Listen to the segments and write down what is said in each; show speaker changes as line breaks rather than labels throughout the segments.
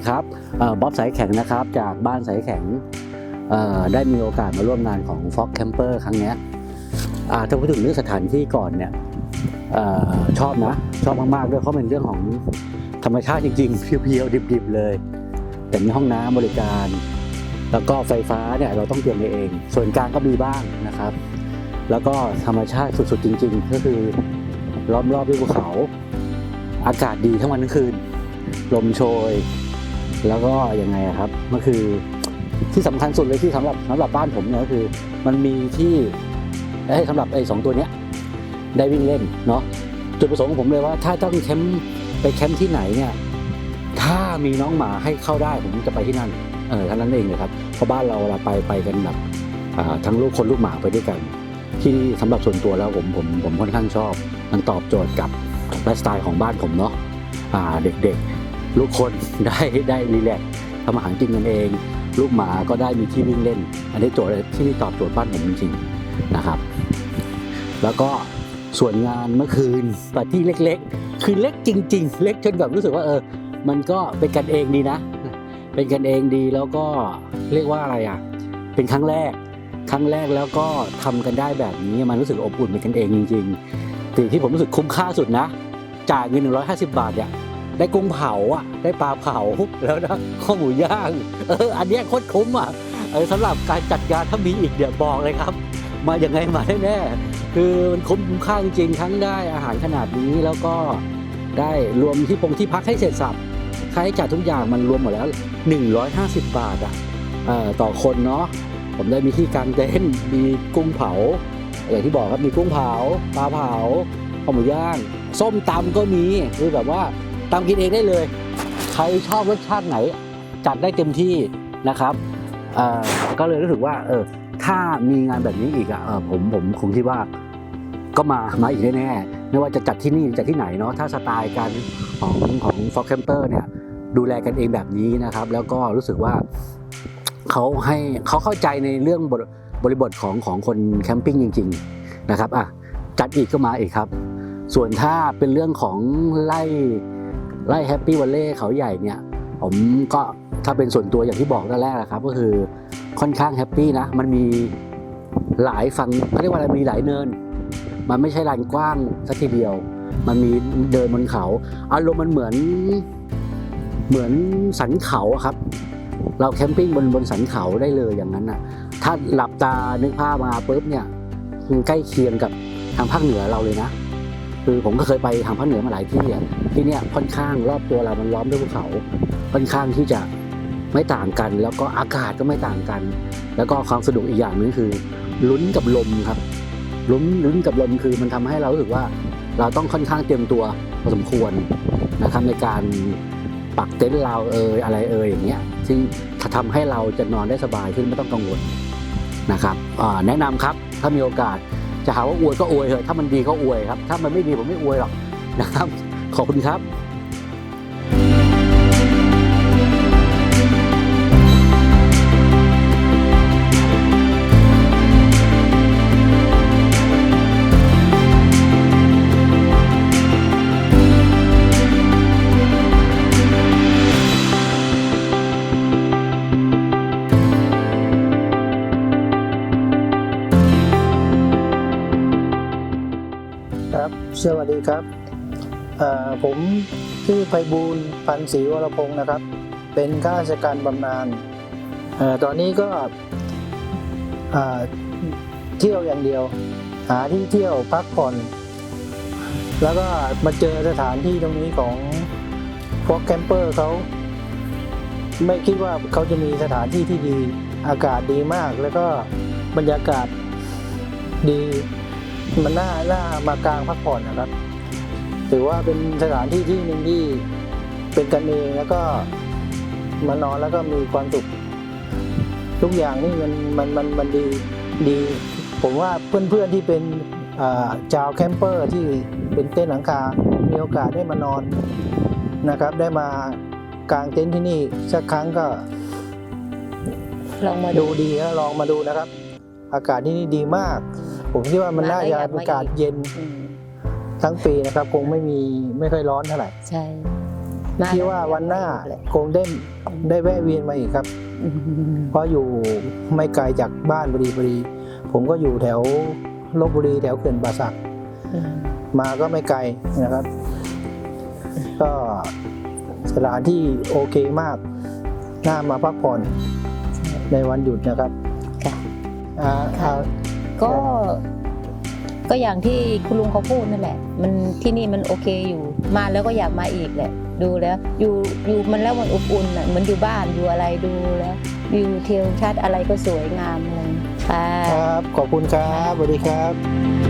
ดีครับบ๊อบสายแข็งนะครับ จากบ้านสายแข็งได้มีโอกาสมาร่วมงานของ Fox Camper ครั้งนี้ถ้าพูดถึงเรื่องสถานที่ก่อนเนี่ยออชอบนะ ชอบมากๆด้วยเพราะเป็นเรื่องของธรรมชาติจริงๆ เพียวๆ ดิบๆ เลย แต่มีห้องน้ำบริการ แล้วก็ไฟฟ้าเนี่ยเราต้องเตรียมเอง ส่วนกลางก็มีบ้างนะครับ แล้วก็ธรรมชาติสุดๆ จริง ๆ ก็คือล้อมรอบด้วยภูเขา อากาศดีทั้งวันทั้งคืน ลมโชย แล้วก็ยังไงครับมันคือที่สำคัญสุดเลยที่สำหรับสำหรับบ้านผมเนี่ยก็คือ มันมีที่ให้สำหรับไอ้สองตัวเนี้ยได้วิ่งเล่นเนาะจุดประสงค์ของผมเลยว่า ถ้าต้องแคมป์ไปแคมป์ที่ไหนเนี่ยถ้ามีน้องหมาให้เข้าได้ผมจะไปที่นั่นเออเท่านั้นเองเลยครับเพราะบ้านเราเราไปไปกันแบบทั้งลูกคนลูกหมาไปด้วยกัน ที่นี่สำหรับส่วนตัวแล้วผมผมผมค่อนข้างชอบ มันตอบโจทย์กับไลฟ์สไตล์ของบ้านผมเนาะอ่าเด็กๆ ลูกคนได้ได้รีแลกทำอาหารกินกันเอง ลูกหมาก็ได้มีที่วิ่งเล่น อันนี้โจทย์ที่ตอบโจทย์บ้านผมจริงๆนะครับ แล้วก็ส่วนงานเมื่อคืนปาร์ตี้เล็ก ๆ คือเล็กจริง ๆ เล็กจนแบบรู้สึกว่าเออ มันก็เป็นกันเองดีนะ เป็นกันเองดีแล้วก็เรียกว่าอะไรอะ เป็นครั้งแรก ครั้งแรกแล้วก็ทำกันได้แบบนี้มันรู้สึกอบอุ่นเป็นกันเองจริงๆสิ่งที่ผมรู้สึกคุ้มค่าสุดนะ จ่ายเงิน 150 บาทเนี่ย ได้กุ้งเผาอะได้ปลาเผาแล้วนะข้าวหมูย่างเอออันเนี้ยโคตรคุ้มอะเออสำหรับการจัดงานถ้ามีอีกเดี๋ยวบอกเลยครับ มาอย่างไงมาแน่ๆคือมันคุ้มค่าจริงทั้งได้อาหารขนาดนี้แล้วก็ได้รวมที่พงที่พักให้เสร็จสับค่าใช้จ่ายทุกอย่างมันรวมหมดแล้ว 150 บาทอะเอ่อต่อคนเนาะผมได้มีที่กางเต็นท์มีกุ้งเผาอย่างที่บอกครับมีกุ้งเผาปลาเผาข้าวหมูย่าง ส้มตำก็มีคือแบบว่า ตำกินเองได้เลย ใครชอบรสชาติไหน จัดได้เต็มที่นะครับก็เลยรู้สึกว่าเออถ้ามีงานแบบนี้อีกอะเออผมผมคงคิดว่าก็มามาอีกแน่ๆไม่ว่าจะจัดที่นี่หรือจัดที่ไหนเนาะถ้าสไตล์การของของฟอกแคมเปอร์เนี่ยดูแลกันเองแบบนี้นะครับ แล้วก็รู้สึกว่าเขาให้เขาเข้าใจในเรื่องบบริบทของของคนแคมปิ้งจริง ๆนะครับอะจัดอีกก็มาอีกครับ ส่วนถ้าเป็นเรื่องของไล่ ไล่แฮปปี้วันเล่เขาใหญ่เนี่ยผมก็ถ้าเป็นส่วนตัวอย่างที่บอกตั้งแรกนะครับก็คือค่อนข้างแฮปปี้นะมันมีหลายฝั่งเขาเรียกว่าอะไรมีหลายเนิน มันไม่ใช่ลานกว้างสักทีเดียว มันมีเดินบนเขาอารมณ์มันเหมือนเหมือนสันเขาครับ เราแคมปิ้งบนบนสันเขาได้เลยอย่างนั้นน่ะถ้าหลับตานึกภาพมาปุ๊บเนี่ยใกล้เคียงกับทางภาคเหนือเราเลยนะ คือผมก็เคยไปทางภาคเหนือมาหลายที่อะที่เนี่ยค่อนข้างรอบตัวเรามันล้อมด้วยภูเขา ค่อนข้างที่จะไม่ต่างกัน แล้วก็อากาศก็ไม่ต่างกัน แล้วก็ความสะดวกอีกอย่างนึงคือลุ้นกับลมครับลุ้นลุ้นกับลมคือมันทำให้เรารู้สึกว่าเราต้องค่อนข้างเตรียมตัวพอสมควรนะครับในการปักเต็นท์เราเอยอะไรเอยอย่างเงี้ยซึ่งทำให้เราจะนอนได้สบายขึ้นไม่ต้องกังวลนะครับแนะนำครับถ้ามีโอกาส จะหาว่าอวยก็อวยเถอะถ้ามันดีก็อวยครับ ถ้ามันไม่ดีผมไม่อวยหรอกนะครับ ขอบคุณครับ
สวัสดีครับ ผมชื่อไพบูลพันศรีวรพงศ์นะครับ เป็นข้าราชการบำนาญตอนนี้ก็เที่ยวอย่างเดียว หาที่เที่ยวพักผ่อน แล้วก็มาเจอสถานที่ตรงนี้ของพวกแคมเปอร์เขาไม่คิดว่าเขาจะมีสถานที่ที่ดี อากาศดีมาก แล้วก็บรรยากาศดี มันน่าน่ามากลางพักผ่อนนะครับ ถือว่าเป็นสถานที่ที่หนึ่งที่เป็นกันเองแล้วก็มานอนแล้วก็มีความสุขทุกอย่างนี่มันมันมันมันดีดี ผมว่าเพื่อนๆที่เป็นอ่าชาวแคมเปอร์ที่เป็นเต้นท์หลังคา มีโอกาสได้มานอนนะครับ ได้มากางเต็นท์ที่นี่สักครั้งก็
ลองมาดู
ดูดีนะลองมาดูนะครับ อากาศที่นี่ดีมาก ผมคิดว่ามันน่าจะเป็นอากาศเย็น
อืม
ทั้งปีนะครับ คงไม่มีไม่ค่อยร้อนเท่าไหร่
ใช่มา
คิดว่าวันหน้า
เลย
คงได้ได้แวะเวียนมาอีกครับ
อืม
เพราะอยู่ไม่ไกลจากบ้านบุรีบุรี ผมก็อยู่แถวลบบุรีแถวเขื่อนป่าสัก
อืม
มาก็ไม่ไกลนะครับ ก็สถานที่โอเคมาก น่ามาพักผ่อนในวันหยุดนะครับ
ค่ะ
อ่าอ่า
ก็ก็อย่างที่คุณลุงเขาพูดนั่นแหละ มันที่นี่มันโอเคอยู่ มาแล้วก็อยากมาอีกแหละ ดูแล้ว อยู่อยู่มันแล้วมันอบอุ่นอะเหมือนอยู่บ้านอยู่อะไรดูแล้ววิวเทียวชัดอะไรก็สวยงามเลยค่ะ
ครับขอบคุณครับสวัสดีครับ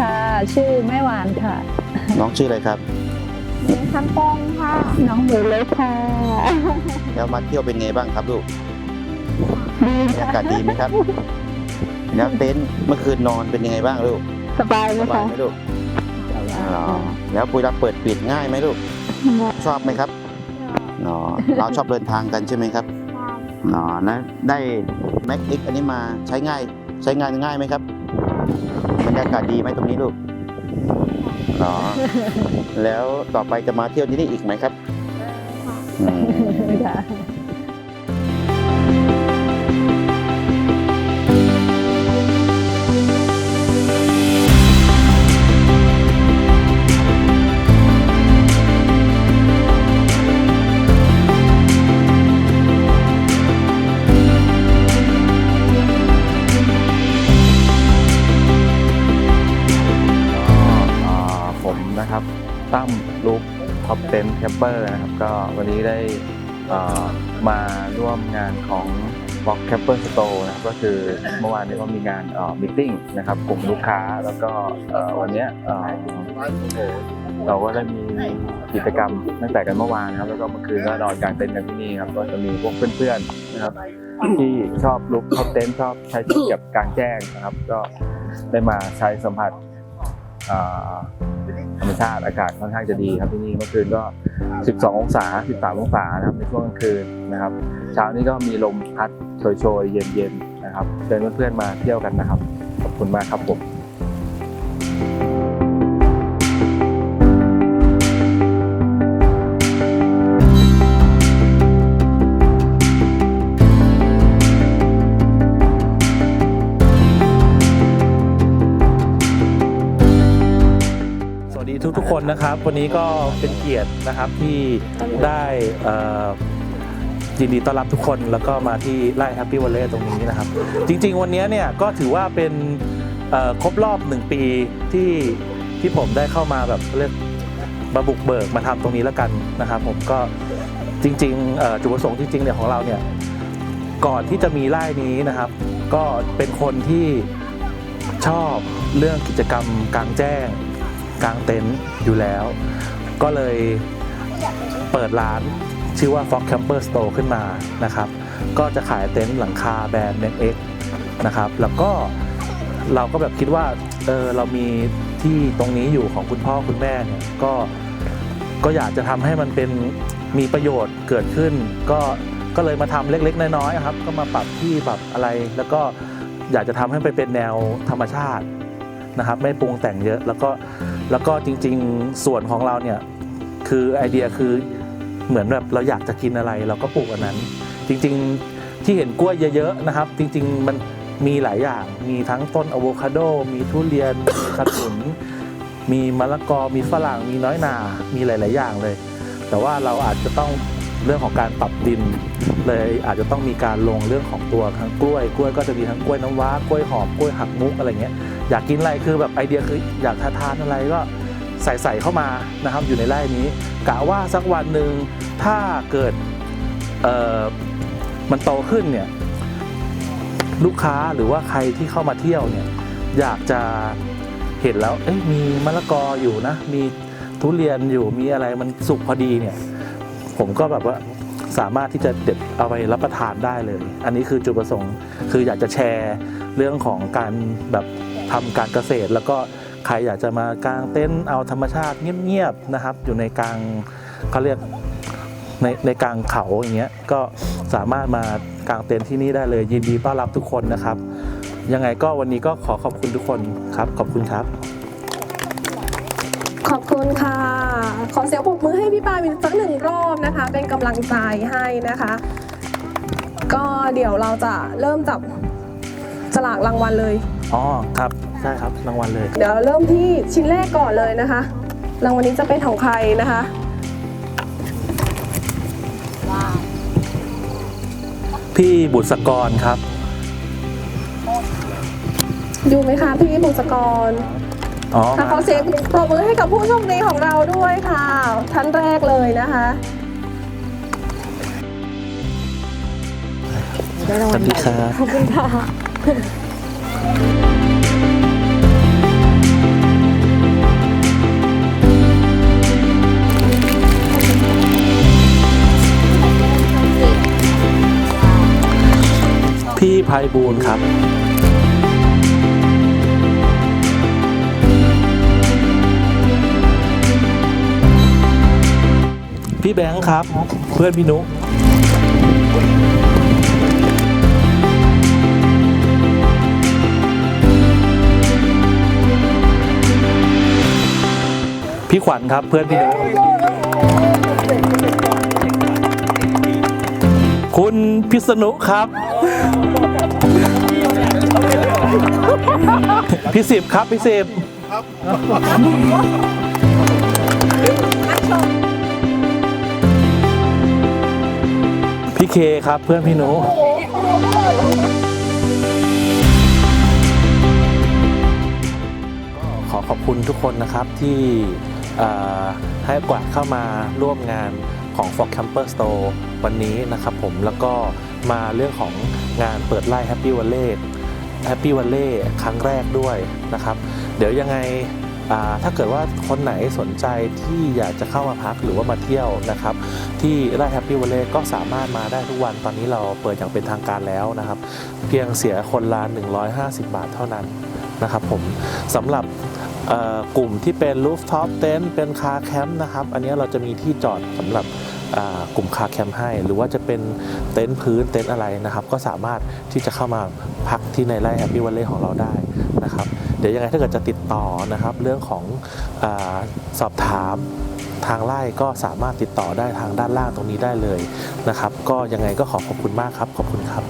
ค่ะ
ชื่อแม่หวานค่ะ
น้องชื่ออะไรครับ
คำแป้งค่ะ น้องหมูเล็กค่ะ
แล้วมาเที่ยวเป็นไงบ้างครับลูก
ดี
บรรยากาศดีไหมครับ แล้วเต็นท์เมื่อคืนนอนเป็นยังไงบ้างลูก
สบายไหม
สบา
คะ
ยไหมลูกอ๋อแล้วเวลาเปิดปิดง่ายไหมลูก ชอบไหมครับอ๋อเราชอบเดินทางกันใช่ไหมครับอ๋อแล้วได้แม็กซ์อันนี้มาใช้ง่ายใช้งานง่ายไหมครับบ รรยากาศดีไหมตรงนี้ลูกอ๋อแล้วต่อไปจะมาเที่ยวที่นี่อีกไหมครับ อืม
ค่ะ
ลุกท็อปเต็นแคมเปอร์นะครับ ก็วันนี้ได้มาร่วมงานของ Box Camper Store นะครับก็คือเมื่อวานนี้ก็มีงานมิ팅นะครับกลุ่มลูกค้าแล้วก็วันนี้เราก็ได้มีกิจกรรมตั้งแต่กันเมื่อวานนะครับแล้วก็เมื่อคืนก็นอนกลางเต็นท์กันที่นี่ครับก็จะมีพวกเพื่อนๆนะครับที่ชอบลุกท็อปเต็นท์ชอบใช้ชีวิตแบบกลางแจ้งนะครับ ก็ได้มาใช้สัมผัส ธรรมชาติอากาศค่อนข้างจะดีครับที่นี่เมื่อคืนก็ 12 องศา 13 องศานะครับในช่วงกลางคืนนะครับ เช้านี้ก็มีลมพัดโชยๆ เย็นๆนะครับเชิญเพื่อนๆมาเที่ยวกันนะครับ ขอบคุณมากครับผม
คนนะครับวันนี้ก็เป็นเกียรตินะครับที่ได้ยินดีต้อนรับทุกคนแล้วก็มาที่ไร่แฮปปี้วันเล่ตรงนี้นะครับ จริง ๆ วันนี้เนี่ยก็ถือว่าเป็นครบรอบหนึ่งปีที่ที่ผมได้เข้ามาแบบเรียกมาบุกเบิกมาทำตรงนี้แล้วกันนะครับ ผมก็จริงๆจุดประสงค์จริงๆเนี่ยของเราเนี่ยก่อนที่จะมีไร่นี้นะครับ ก็เป็นคนที่ชอบเรื่องกิจกรรมกลางแจ้ง กลางเต็นท์อยู่แล้ว ก็เลยเปิดร้านชื่อว่า Fox Camper Store ขึ้นมานะครับ ก็จะขายเต็นท์หลังคาแบรนด์ NX นะครับ แล้วก็เราก็แบบคิดว่าเออเรามีที่ตรงนี้อยู่ของคุณพ่อคุณแม่เนี่ยก็ก็อยากจะทำให้มันเป็นมีประโยชน์เกิดขึ้น ก็ก็เลยมาทำเล็กๆ น้อยๆครับ ก็มาปรับที่ปรับอะไร แล้วก็อยากจะทำให้ไปเป็นแนวธรรมชาตินะครับ ไม่ปรุงแต่งเยอะแล้วก็ แล้วก็จริงๆส่วนของเราเนี่ยคือไอเดียคือเหมือนแบบเราอยากจะกินอะไรเราก็ปลูกอันนั้น จริงๆที่เห็นกล้วยเยอะๆนะครับ จริงๆมันมีหลายอย่างมีทั้งต้นอะโวคาโด มีทุเรียนมีขนุนมีมะละกอมีฝรั่งมีน้อยนา มีหลาย ๆ อย่างเลย แต่ว่าเราอาจจะต้องเรื่องของการปรับดิน เลยอาจจะต้องมีการลงเรื่องของตัวทั้งกล้วย กล้วยก็จะมีทั้งกล้วยน้ำว้ากล้วยหอมกล้วยหักมุกอะไรเงี้ย อยากกินอะไรคือแบบไอเดียคืออยากทานอะไรก็ใส่ใส่เข้ามานะครับอยู่ในไร่นี้กะว่าสักวันหนึ่งถ้าเกิดมันโตขึ้นเนี่ยลูกค้าหรือว่าใครที่เข้ามาเที่ยวเนี่ยอยากจะเห็นแล้วเอ้ยมีมะละกออยู่นะ มีทุเรียนอยู่มีอะไรมันสุกพอดีเนี่ยผมก็แบบว่าสามารถที่จะเด็ดเอาไปรับประทานได้เลย อันนี้คือจุดประสงค์คืออยากจะแชร์เรื่องของการแบบ ทำการเกษตร แล้วก็ใครอยากจะมากางเต็นท์เอาธรรมชาติเงียบๆนะครับ อยู่ในกลางเขาเรียกในในกลางเขาอย่างเงี้ยก็สามารถมากางเต็นท์ที่นี่ได้เลย ยินดีต้อนรับทุกคนนะครับ ยังไงก็วันนี้ก็ขอขอบคุณทุกคนครับ ขอบคุณครับ
ขอบคุณค่ะ ขอเสียงปรบมือให้พี่ปาวินสักหนึ่งรอบนะคะ เป็นกำลังใจให้นะคะ ก็เดี๋ยวเราจะเริ่มจับสลากรางวัลเลย
อ๋อครับใช่ครับรางวัลเลย
เดี๋ยวเราเริ่มที่ชิ้นแรกก่อนเลยนะคะ รางวัลนี้จะเป็นของใครนะคะ
พี่บุษกรครับ
อยู่ไหมคะพี่บุษกร
อ๋อ
ค่ะขอเสียงปรบมือให้กับผู้โชคดีของเราด้วยค่ะ ท่านแรกเลยนะคะ
สวัสดีครับ
ขอบคุณค่ะ
พี่ภัยบูลย์ครับพี่แบงค์ครับ เพื่อนพี่นุพี่ ขวัญครับ เพื่อนพี่นุคุณพิษณุครับพี่สิบครับพี่สิบพี่เคครับเพื่อนพี่หนูขอขอบคุณทุกคนนะครับที่ ให้กวาดเข้ามาร่วมงานของ Fog Camper Store วันนี้นะครับผมแล้วก็มาเรื่องของงานเปิดไล่ Happy Valley Happy Valley ครั้งแรกด้วยนะครับ เดี๋ยวยังไงถ้าเกิดว่าคนไหนสนใจที่อยากจะเข้ามาพักหรือว่ามาเที่ยวนะครับ ที่ไร่ Happy Valley ก็สามารถมาได้ทุกวันตอนนี้เราเปิดอย่างเป็นทางการแล้วนะครับ เพียงเสียคนละ150 บาทเท่านั้นนะครับผมสำหรับ กลุ่มที่เป็น rooftop tent เป็นคาแคมป์นะครับ อันนี้เราจะมีที่จอดสำหรับกลุ่มคาแคมป์ให้ หรือว่าจะเป็นเต็นท์พื้นเต็นท์อะไรนะครับ ก็สามารถที่จะเข้ามาพักที่ในไร่ Happy Valley ของเราได้นะครับเดี๋ยวยังไงถ้าเกิดจะติดต่อนะครับ เรื่องของอสอบถามทางไล่ก็สามารถติดต่อได้ทางด้านล่างตรงนี้ได้เลยนะครับ ก็ยังไงก็ขอขอบคุณมากครับ ขอบคุณครับ